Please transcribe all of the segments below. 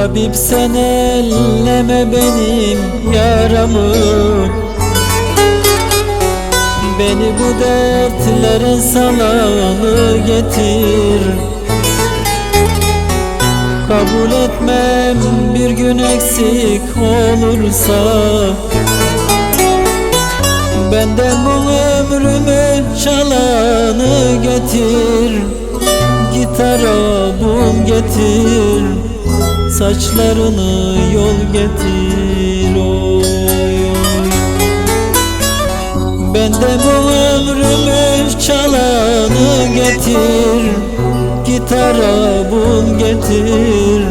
Tabip sen elleme benim yaramı. Beni bu dertlere salanı getir. Kabul etmem bir gün eksik olursa. Benden bu ömrümü çalanı getir. Gitara bul getir Saçlarını yol getir oy oy. Benden bu ömrümü çalanı getir Gitara bul getir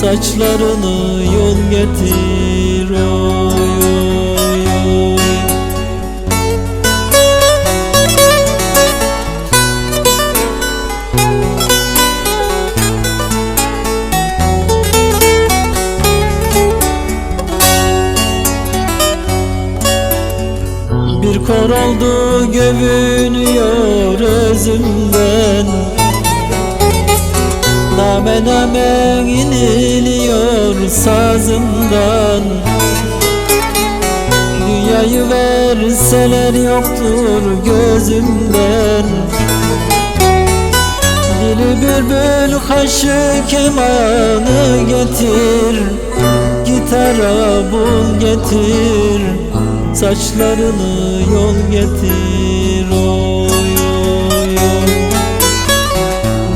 Saçlarını yol getir Oldu gövünüyor özümden Name name iniliyor sazımdan Dünyayı verseler yoktur gözümden. Dili bülbül kaşı kemanı getir Gitara bul getir Saçlarını yol getir oy oy oy.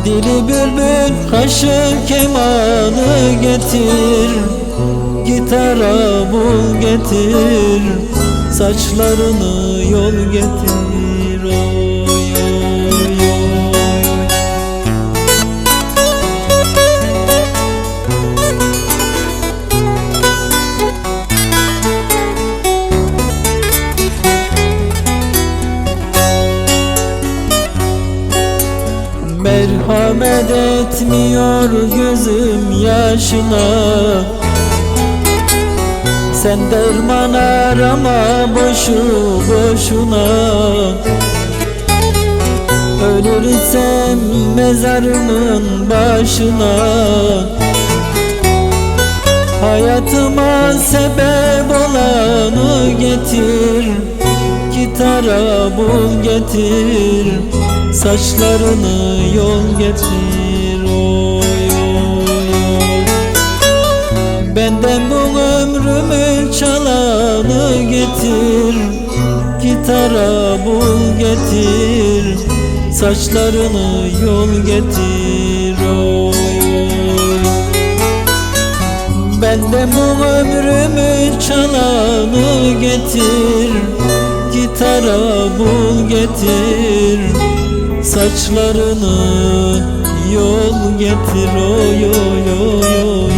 Dili bülbül kaşı kemanı getir. Gitara bul getir. Saçlarını yol getir Merhamet etmiyor gözüm yaşına. Sen derman arama boşu boşuna. Ölürsem mezarımın başına. Hayatıma sebep olanı getir Gitara bul getir Saçlarını yol getir oy oy oy. Benden bu ömrümü çalanı getir Gitara bul getir Saçlarını yol getir oy oy. Benden bu ömrümü çalanı getir Gitara bul getir. Saçlarını yol getir. Oy oy oy oy